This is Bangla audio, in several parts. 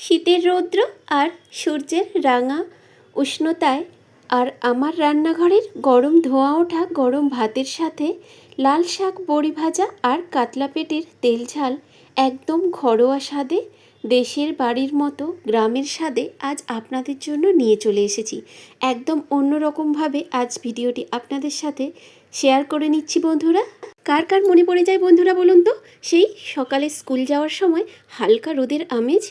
শীতের রৌদ্র আর সূর্যের রাঙা উষ্ণতায় আর আমার রান্নাঘরের গরম ধোঁয়া ওঠা গরম ভাতের সাথে লাল শাক, বড়ি ভাজা আর কাতলা পেটের তেল ঝাল একদম ঘরোয়া স্বাদে দেশের বাড়ির মতো, গ্রামের স্বাদে আজ আপনাদের জন্য নিয়ে চলে এসেছি। একদম অন্যরকমভাবে আজ ভিডিওটি আপনাদের সাথে শেয়ার করে নিচ্ছি বন্ধুরা। কার কার মনে পড়ে যায় বন্ধুরা বলুন তো? সেই সকালে স্কুল যাওয়ার সময় হালকা রোদের আমেজ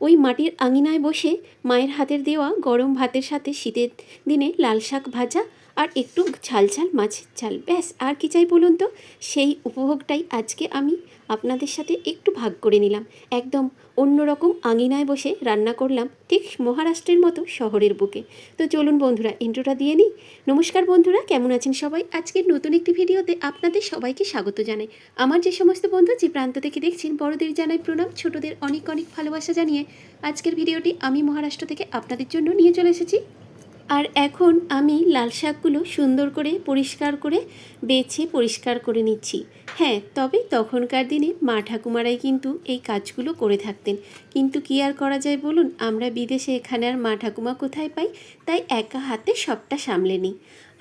ওই মাটির আঙিনায় বসে মায়ের হাতের দেওয়া গরম ভাতের সাথে শীতের দিনে লাল শাক ভাজা আর একটু ঝাল ঝাল মাছের ঝাল। ব্যাস, আর কি চাই বলুন তো? সেই উপভোগটাই আজকে আমি আপনাদের সাথে একটু ভাগ করে নিলাম। একদম অন্যরকম আঙিনায় বসে রান্না করলাম ঠিক মহারাষ্ট্রের মতো শহরের বুকে। তো চলুন বন্ধুরা ইন্ট্রোটা দিয়ে নিই। নমস্কার বন্ধুরা, কেমন আছেন সবাই? আজকের নতুন একটি ভিডিওতে আপনাদের সবাইকে স্বাগত জানাই। আমার যে সমস্ত বন্ধু যে প্রান্ত থেকে দেখছেন, বড়দের জানাই প্রণাম, ছোটদের অনেক অনেক ভালোবাসা জানিয়ে আজকের ভিডিওটি আমি মহারাষ্ট্র থেকে আপনাদের জন্য নিয়ে চলে এসেছি। আর এখন আমি লাল শাকগুলো সুন্দর করে পরিষ্কার করে বেছে পরিষ্কার করে নিচ্ছি। হ্যাঁ তবে তখনকার দিনে মা ঠাকুমারাই কিন্তু এই কাজগুলো করে থাকতেন। কিন্তু কি আর করা যায় বলুন? আমরা বিদেশে এখানে আর মা ঠাকুমা কোথায় পাই? তাই একা হাতে সবটা সামলে নিই।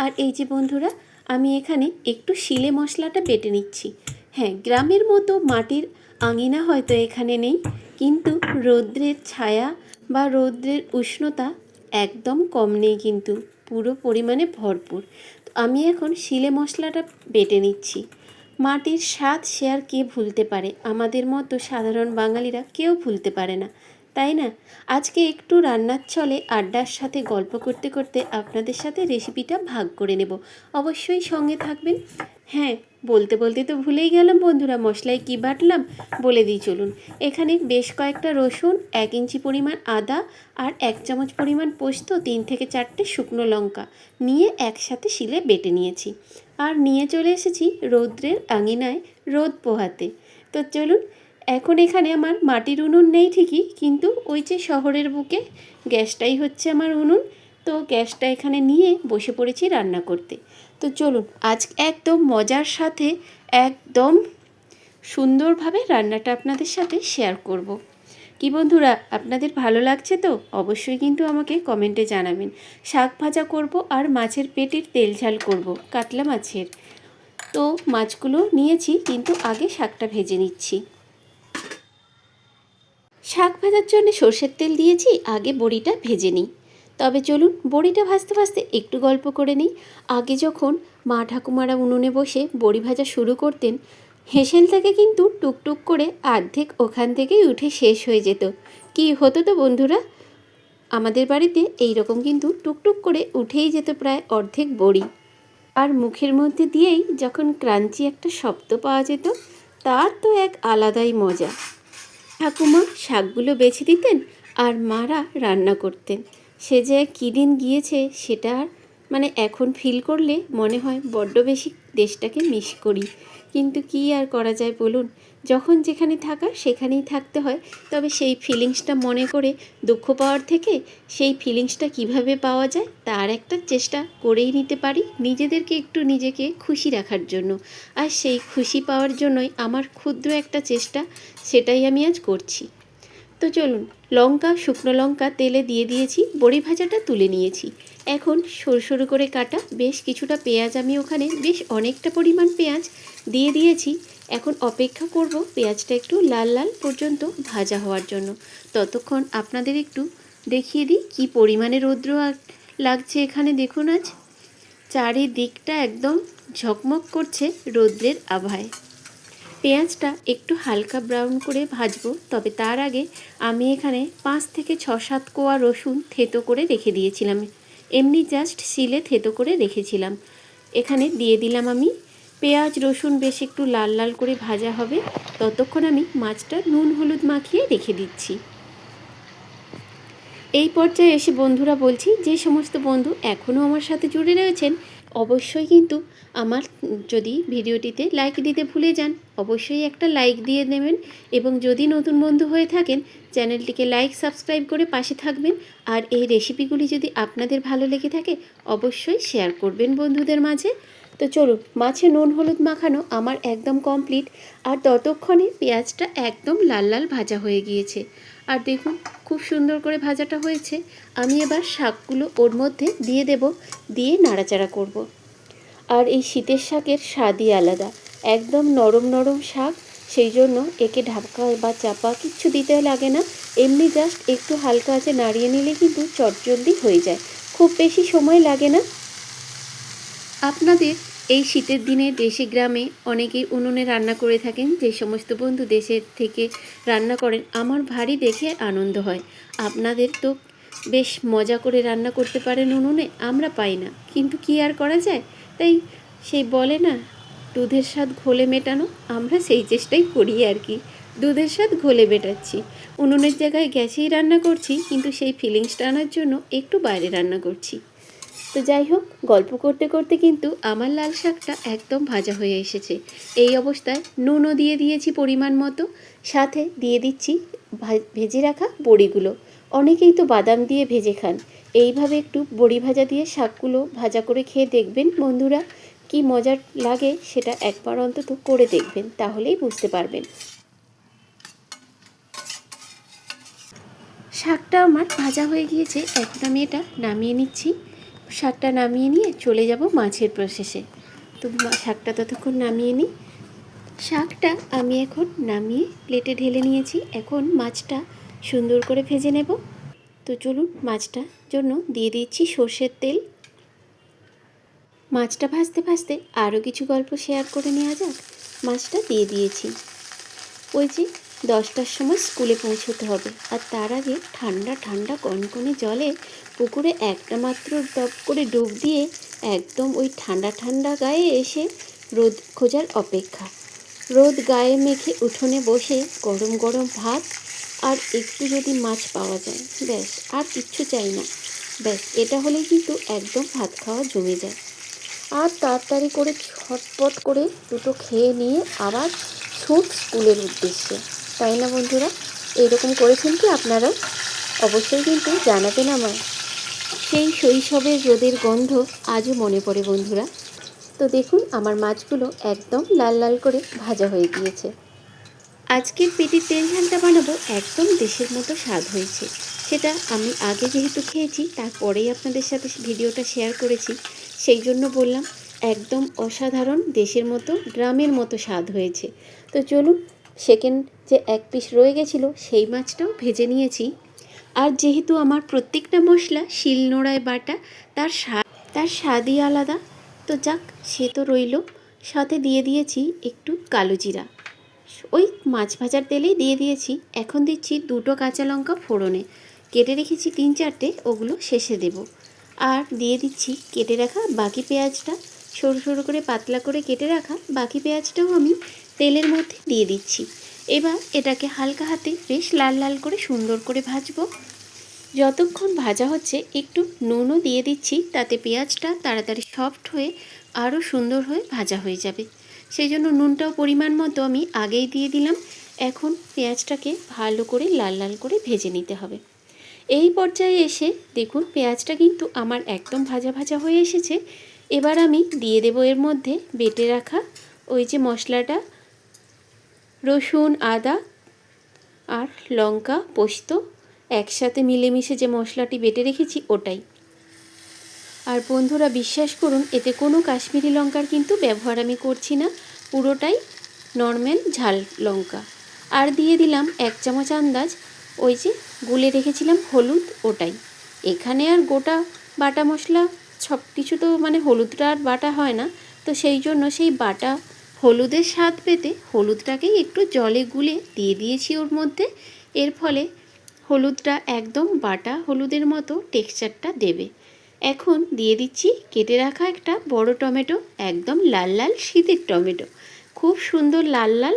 আর এই যে বন্ধুরা, আমি এখানে একটু শিলে মশলাটা বেটে নিচ্ছি। হ্যাঁ গ্রামের মতো মাটির আঙিনা হয়তো এখানে নেই, কিন্তু রৌদ্রের ছায়া বা রৌদ্রের উষ্ণতা একদম কম নেই কিন্তু, পুরো পরিমাণে ভরপুর। তো আমি এখন শিলে মশলাটা বেটে নিচ্ছি। মাটির স্বাদ সে আর কে ভুলতে পারে? আমাদের মতো সাধারণ বাঙালিরা কেউ ভুলতে পারে না, তাই না? আজকে একটু রান্নার ছলে আড্ডার সাথে গল্প করতে করতে আপনাদের সাথে রেসিপিটা ভাগ করে নেব। অবশ্যই সঙ্গে থাকবেন। হ্যাঁ বলতে বলতে তো ভুলেই গেলাম বন্ধুরা, মশলায় কী বাটলাম? বলে দিই, চলুন। এখানে বেশ কয়েকটা রসুন, এক ইঞ্চি পরিমাণ আদা আর এক চামচ পরিমাণ পোস্ত, তিন থেকে চারটে শুকনো লঙ্কা নিয়ে একসাথে শিলে বেটে নিয়েছি। আর নিয়ে চলে এসেছি রৌদ্রের আঙিনায় রোদ পোহাতে। তো চলুন, এখন এখানে আমার মাটির উনুন নেই ঠিকই, কিন্তু ওই যে শহরের বুকে গ্যাসটাই হচ্ছে আমার উনুন। তো গ্যাসটা এখানে নিয়ে বসে পড়েছি রান্না করতে। তো চলুন, আজ একদম মজার সাথে, একদম সুন্দরভাবে রান্নাটা আপনাদের সাথে শেয়ার করব। কি বন্ধুরা, আপনাদের ভালো লাগছে তো? অবশ্যই কিন্তু আমাকে কমেন্টে জানাবেন। শাক ভাজা করব আর মাছের পেটের তেল ঝাল করব, কাতলা মাছের। তো মাছগুলো নিয়েছি, কিন্তু আগে শাকটা ভেজে নিচ্ছি। শাক ভাজার জন্য সর্ষের তেল দিয়েছি, আগে বড়িটা ভেজে নিই। তবে চলুন বড়িটা ভাজতে ভাজতে একটু গল্প করে নিই। আগে যখন মা ঠাকুমারা উনুনে বসে বড়ি ভাজা শুরু করতেন হেসেল থেকে কিন্তু টুকটুক করে অর্ধেক ওখান থেকেই উঠে শেষ হয়ে যেত। কি হতো তো বন্ধুরা? আমাদের বাড়িতে এই রকম কিন্তু টুকটুক করে উঠেই যেত প্রায় অর্ধেক বড়ি। আর মুখের মধ্যে দিয়েই যখন ক্রাঞ্চি একটা শব্দ পাওয়া যেত, তার তো এক আলাদাই মজা। ঠাকুমা শাকগুলো বেছে দিতেন আর মারা রান্না করতেন। সে যে কী দিন গিয়েছে সেটা মানে এখন ফিল করলে মনে হয় বড্ড বেশি দেশটাকে মিস করি। কিন্তু কি আর করা যায় বলুন? যখন যেখানে থাকার সেখানেই থাকতে হয়। তবে সেই ফিলিংসটা মনে করে দুঃখ পাওয়ার থেকে সেই ফিলিংসটা কীভাবে পাওয়া যায় তার একটা চেষ্টা করেই নিতে পারি নিজেদেরকে একটু নিজেকে খুশি রাখার জন্য। আর সেই খুশি পাওয়ার জন্যই আমার ক্ষুদ্র একটা চেষ্টা সেটাই আমি আজ করছি। তো চলুন, লঙ্কা, শুকনো লঙ্কা তেলে দিয়ে দিয়েছি, বড়ি ভাজাটা তুলে নিয়েছি। এখন সরু সরু করে কাটা, বেশ কিছুটা পেঁয়াজ আমি ওখানে, বেশ অনেকটা পরিমাণ পেঁয়াজ দিয়ে দিয়েছি। এখন অপেক্ষা করব পেঁয়াজটা একটু লাল লাল পর্যন্ত ভাজা হওয়ার জন্য। ততক্ষণ আপনাদের একটু দেখিয়ে দিই কী পরিমাণে রৌদ্র লাগছে এখানে, দেখুন আজ। চারিদিকটা একদম ঝকমক করছে রৌদ্রের আভায়। পেঁয়াজটা একটু হালকা ব্রাউন করে ভাজবো, তবে তার আগে আমি এখানে পাঁচ থেকে ছ, সাত কোয়া রসুন থেতো করে রেখে দিয়েছিলাম। এমনি জাস্ট শিলে থেতো করে রেখেছিলাম। এখানে দিয়ে দিলাম আমি পেঁয়াজ, রসুন বেশ একটু লাল লাল করে ভাজা হবে। ততক্ষণ আমি মাছটা নুন হলুদ মাখিয়ে রেখে দিচ্ছি। এই পর্যায়ে এসে বন্ধুরা বলছি, যে সমস্ত বন্ধু এখনও আমার সাথে জুড়ে রয়েছেন অবশ্যই কিন্তু আমার যদি ভিডিওটিতে লাইক দিতে ভুলে যান, অবশ্যই একটা লাইক দিয়ে নেবেন এবং যদি নতুন বন্ধু হয়ে থাকেন, চ্যানেলটিকে লাইক সাবস্ক্রাইব করে পাশে থাকবেন আর এই রেসিপিগুলি যদি আপনাদের ভালো লেগে থাকে, অবশ্যই শেয়ার করবেন বন্ধুদের মাঝে। তো চলুন, মাছে নুন, হলুদ মাখানো আমার একদম কমপ্লিট আর ততক্ষণে পেঁয়াজটা একদম লাল লাল ভাজা হয়ে গিয়েছে। আর দেখুন, খুব সুন্দর করে ভাজাটা হয়েছে। আমি এবার শাকগুলো ওর মধ্যে দিয়ে দেব, দিয়ে নাড়াচাড়া করব। আর এই শীতের শাকের স্বাদই আলাদা। একদম নরম নরম শাক, সেই জন্য একে ঢাকা বা চাপা কিচ্ছু দিতে লাগে না। এমনি জাস্ট একটু হালকা আছে নাড়িয়ে নিলে কিন্তু চটজলদি হয়ে যায়। খুব বেশি সময় লাগে না। আপনাদের এই শীতের দিনে দেশে গ্রামে অনেকেই উনুনে রান্না করে থাকেন। যে সমস্ত বন্ধু দেশের থেকে রান্না করেন, আমার ভারী দেখে আনন্দ হয়। আপনাদের তো বেশ মজা করে রান্না করতে পারেন উনুনে, আমরা পাই না। কিন্তু কি আর করা যায়? তাই সেই বলে না, দুধের স্বাদ ঘোলে মেটানো, আমরা সেই চেষ্টাই করি আর কি। দুধের স্বাদ ঘোলে মেটাচ্ছি। উনুনের জায়গায় গ্যাসেই রান্না করছি, কিন্তু সেই ফিলিংসটা আনার জন্য একটু বাইরে রান্না করছি। তো যাই হোক, গল্প করতে করতে কিন্তু আমার লাল শাকটা একদম ভাজা হয়ে এসেছে। এই অবস্থায় নুনও দিয়ে দিয়েছি পরিমাণ মতো, সাথে দিয়ে দিচ্ছি ভেজে রাখা বড়িগুলো। অনেকেই তো বাদাম দিয়ে ভেজে খান। এইভাবে একটু বড়ি ভাজা দিয়ে শাকগুলো ভাজা করে খেয়ে দেখবেন বন্ধুরা। কি মজার লাগে সেটা একবার অন্তত করে দেখবেন, তাহলেই বুঝতে পারবেন। শাকটা আমার ভাজা হয়ে গিয়েছে, এখন আমি এটা নামিয়ে নিচ্ছি। শাকটা নামিয়ে নিয়ে চলে যাব মাছের প্রসেসে তো শাকটা ততক্ষণ নামিয়ে নিই শাকটা আমি এখন নামিয়ে প্লেটে ঢেলে নিয়েছি। এখন মাছটা সুন্দর করে ভেজে নেব। তো চলুন মাছটা জন্য দিয়ে দিচ্ছি সর্ষের তেল। মাছটা ভাজতে ভাজতে আরও কিছু গল্প শেয়ার করে নেওয়া যাক। মাছটা দিয়ে দিয়েছি। ওই যে দশটার সময় স্কুলে পৌঁছতে হবে। আর তার আগে ঠান্ডা ঠান্ডা কনকনে জলে পুকুরে একটা মাত্র টপ করে ডুব দিয়ে একদম ওই ঠান্ডা ঠান্ডা গায়ে এসে রোদ খোঁজার অপেক্ষা। রোদ গায়ে মেখে উঠোনে বসে গরম গরম ভাত আর একটু যদি মাছ পাওয়া যায়, ব্যাস, আর কিচ্ছু চাই না। ব্যাস, এটা হলে কিন্তু একদম ভাত খাওয়া জমে যায়। আর তাড়াতাড়ি করে ছটপট করে দুটো খেয়ে নিয়ে আবার ছুট স্কুলের উদ্দেশ্যে। তাই না বন্ধুরা? এরকম করেছেন কি আপনারাও অবশ্যই কিন্তু জানাবেন আমায়। সেই শৈশবের রোদের গন্ধ আজও মনে পড়ে বন্ধুরা। তো দেখুন, আমার মাছগুলো একদম লাল লাল করে ভাজা হয়ে গিয়েছে। আজকের পেটির তেল ঝালটা বানাবো একদম দেশের মতো স্বাদ হয়েছে। সেটা আমি আগে যেহেতু খেয়েছি, তারপরেই আপনাদের সাথে ভিডিওটা শেয়ার করেছি। সেই জন্য বললাম, একদম অসাধারণ দেশের মতো, গ্রামের মতো স্বাদ হয়েছে। তো চলুন সেকেন্ড যে এক পিস রয়ে গেছিল, সেই মাছটাও ভেজে নিয়েছি। আর যেহেতু আমার প্রত্যেকটা মশলা শিলনোড়ায় বাটা, তার স্বাদ, তার স্বাদই আলাদা। তো যাক, সে তো রইল। সাথে দিয়ে দিয়েছি একটু কালো জিরা। ওই মাছ ভাজার তেলেই দিয়ে দিয়েছি। এখন দিচ্ছি দুটো কাঁচা লঙ্কা ফোড়নে। কেটে রেখেছি তিন চারটে, ওগুলো শেষে দেব। আর দিয়ে দিচ্ছি কেটে রাখা বাকি পেঁয়াজটা। সরু সরু করে পাতলা করে কেটে রাখা বাকি পেঁয়াজটাও আমি তেলের মধ্যে দিয়ে দিচ্ছি। এবার এটাকে হালকা হাতে বেশ লাল লাল করে সুন্দর করে ভাজবো। যতক্ষণ ভাজা হচ্ছে একটু নুনও দিয়ে দিচ্ছি, তাতে পেঁয়াজটা তাড়াতাড়ি সফট হয়ে আরও সুন্দর হয়ে ভাজা হয়ে যাবে। সেই জন্য নুনটাও পরিমাণ মতো আমি আগেই দিয়ে দিলাম। এখন পেঁয়াজটাকে ভালো করে লাল লাল করে ভেজে নিতে হবে। এই পর্যায়ে এসে দেখুন, পেঁয়াজটা কিন্তু আমার একদম ভাজা ভাজা হয়ে এসেছে। এবার আমি দিয়ে দেবো এর মধ্যে বেটে রাখা ওই যে মশলাটা, রসুন, আদা আর লঙ্কা, পোস্ত, একসাথে মিলেমিশে যে মশলাটি বেটে রেখেছি ওটাই। আর বন্ধুরা বিশ্বাস করুন, এতে কোনো কাশ্মীরি লঙ্কার কিন্তু ব্যবহার আমি করছি না, পুরোটাই নর্মাল ঝাল লঙ্কা। আর দিয়ে দিলাম এক চামচ আন্দাজ, ওই যে গুলে রেখেছিলাম হলুদ ওটাই। এখানে আর গোটা বাটা মশলা সব কিছু তো মানে হলুদটা আর বাটা হয় না। তো সেই জন্য সেই বাটা হলুদের স্বাদ পেতে হলুদটাকেই একটু জলে গুলে দিয়ে দিয়েছি ওর মধ্যে। এর ফলে হলুদটা একদম বাটা হলুদের মতো টেক্সচারটা দেবে। এখন দিয়ে দিচ্ছি কেটে রাখা একটা বড় টমেটো, একদম লাল লাল শীতের টমেটো। খুব সুন্দর লাল লাল।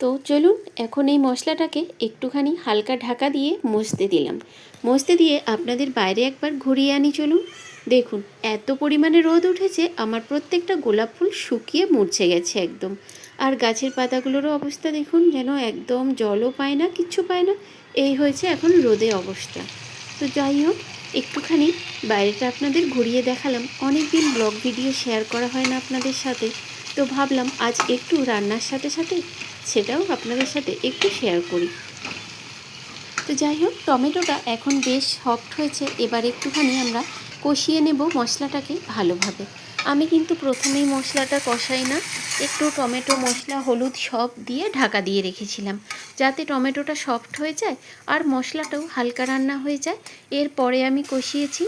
তো চলুন এখন এই মশলাটাকে একটুখানি হালকা ঢাকা দিয়ে মসতে দিলাম। মসতে দিয়ে আপনাদের বাইরে একবার ঘুরিয়ে আনি চলুন। দেখুন, এত পরিমাণে রোদ উঠেছে, আমার প্রত্যেকটা গোলাপ ফুল শুকিয়ে মরছে গেছে একদম। আর গাছের পাতাগুলোরও অবস্থা দেখুন, যেন একদম জলও পায় না, কিচ্ছু পায় না। এই হয়েছে এখন রোদে অবস্থা। তো যাই হোক, একটুখানি বাইরেটা আপনাদের ঘুরিয়ে দেখালাম। অনেক দিন ব্লগ ভিডিও শেয়ার করা হয় না আপনাদের সাথে। তো ভাবলাম, আজ একটু রান্নার সাথে সাথে সেটাও আপনাদের সাথে একটু শেয়ার করি। তো যাই হোক, টমেটোটা এখন বেশ সফট হয়েছে। এবার একটুখানি আমরা কষিয়ে নেব মশলাটাকে ভালোভাবে। আমি কিন্তু প্রথমেই মশলাটা কষাই না, একটু টমেটো মশলা, হলুদ সব দিয়ে ঢাকা দিয়ে রেখেছিলাম, যাতে টমেটোটা সফট হয়ে যায় আর মশলাটাও হালকা রান্না হয়ে যায়। এরপরে আমি কষিয়েছি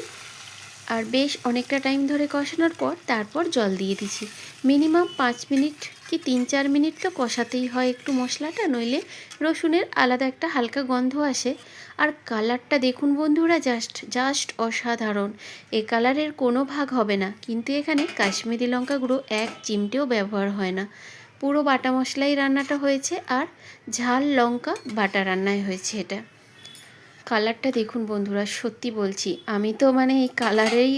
আর বেশ অনেকটা টাইম ধরে কষানোর পর তারপর জল দিয়ে দিছি মিনিমাম পাঁচ মিনিট কি তিন চার মিনিট তো কষাতেই হয় একটু মশলাটা, নইলে রসুনের আলাদা একটা হালকা গন্ধ আসে। আর কালারটা দেখুন বন্ধুরা, জাস্ট জাস্ট অসাধারণ। এ কালারের কোনো ভাগ হবে না, কিন্তু এখানে কাশ্মীরি লঙ্কা গুঁড়ো এক চিমটেও ব্যবহার হয় না। পুরো বাটা মশলাই রান্নাটা হয়েছে আর ঝাল লঙ্কা বাটা রান্নায় হয়েছে এটা। কালারটা দেখুন বন্ধুরা, সত্যি বলছি, আমি তো মানে এই কালারেই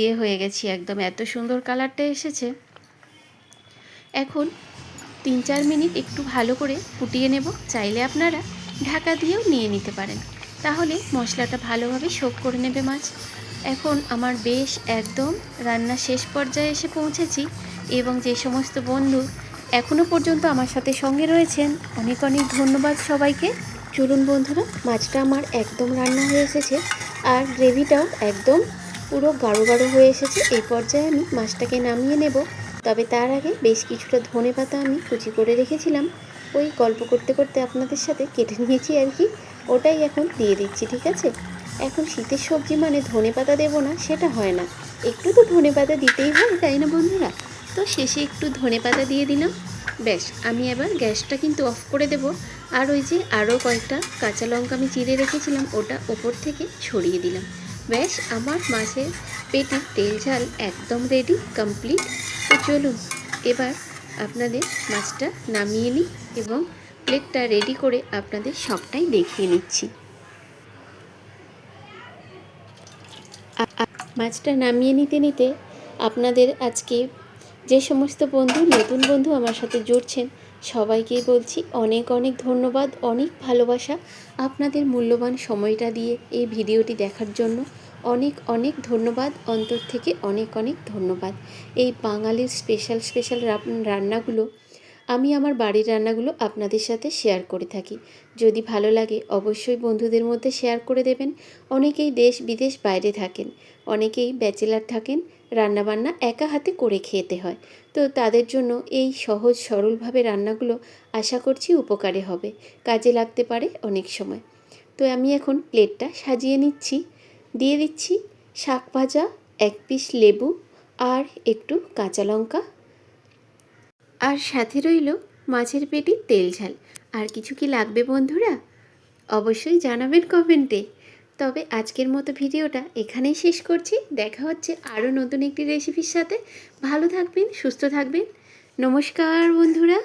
ইয়ে হয়ে গেছি, একদম এত সুন্দর কালারটা এসেছে। এখন তিন চার মিনিট একটু ভালো করে ফুটিয়ে নেব। চাইলে আপনারা ঢাকা দিয়েও নিয়ে নিতে পারেন। তাহলে মশলাটা ভালোভাবে শোক করে নেবে মাছ। এখন আমার বেশ একদম রান্না শেষ পর্যায়ে এসে পৌঁছেছি এবং যে সমস্ত বন্ধু এখনও পর্যন্ত আমার সাথে সঙ্গে রয়েছেন, অনেক অনেক ধন্যবাদ সবাইকে। চলুন বন্ধুরা, মাছটা আমার একদম রান্না হয়ে এসেছে আর গ্রেভিটাও একদম পুরো গাঢ় গাঢ় হয়ে এসেছে। এই পর্যায়ে আমি মাছটাকে নামিয়ে নেব। তবে তার আগে বেশ কিছুটা ধনে পাতা আমি কুচি করে রেখেছিলাম। ওই গল্প করতে করতে আপনাদের সাথে কেটে নিয়েছি আর কি। ওটাই এখন দিয়ে দিচ্ছি, ঠিক আছে? এখন শীতের সবজি মানে ধনে পাতা দেবো না, সেটা হয় না। একটু তো ধনে পাতা দিতেই হয়, তাই না বন্ধুরা? তো শেষে একটু ধনে পাতা দিয়ে দিলাম। ব্যাস, আমি এবার গ্যাসটা কিন্তু অফ করে দেব। আর ওই যে আরও কয়েকটা কাঁচা লঙ্কা আমি চিড়ে রেখেছিলাম, ওটা ওপর থেকে ছড়িয়ে দিলাম। ব্যাস আমার মাছের পেটির তেল ঝাল একদম রেডি কমপ্লিট তো চলুন, এবার আপনাদের মাছটা নামিয়ে নিই এবং প্লেটটা রেডি করে আপনাদের সবটাই দেখিয়ে নিচ্ছি। মাছটা নামিয়ে নিতে নিতে আপনাদের আজকে যে সমস্ত বন্ধু, নতুন বন্ধু আমার সাথে জুড়ছেন সবাইকেই বলছি অনেক অনেক ধন্যবাদ, অনেক ভালোবাসা আপনাদের মূল্যবান সময়টা দিয়ে এই ভিডিওটি দেখার জন্য। অনেক অনেক ধন্যবাদ, অন্তর থেকে অনেক অনেক ধন্যবাদ। এই বাঙালির স্পেশাল স্পেশাল রান্নাগুলো আমি আমার বাড়ির রান্নাগুলো আপনাদের সাথে শেয়ার করে থাকি। যদি ভালো লাগে অবশ্যই বন্ধুদের মধ্যে শেয়ার করে দেবেন। অনেকেই দেশ বিদেশ বাইরে থাকেন, অনেকেই ব্যাচেলার থাকেন রান্নাবান্না একা হাতে করে খেতে হয়। তো তাদের জন্য এই সহজ সরলভাবে রান্নাগুলো আশা করছি উপকারে হবে। কাজে লাগতে পারে অনেক সময়। তো আমি এখন প্লেটটা সাজিয়ে নিচ্ছি। দিয়ে দিচ্ছি শাক ভাজা, এক পিস লেবু আর একটু কাঁচা লঙ্কা। আর সাথে রইল মাছের পেটি তেল ঝাল। আর কিছু কি লাগবে বন্ধুরা? অবশ্যই জানাবেন কমেন্টে। তবে আজকের মতো ভিডিওটা এখানেই শেষ করছি। দেখা হচ্ছে আরও নতুন একটি রেসিপির সাথে। ভালো থাকবেন, সুস্থ থাকবেন। নমস্কার বন্ধুরা।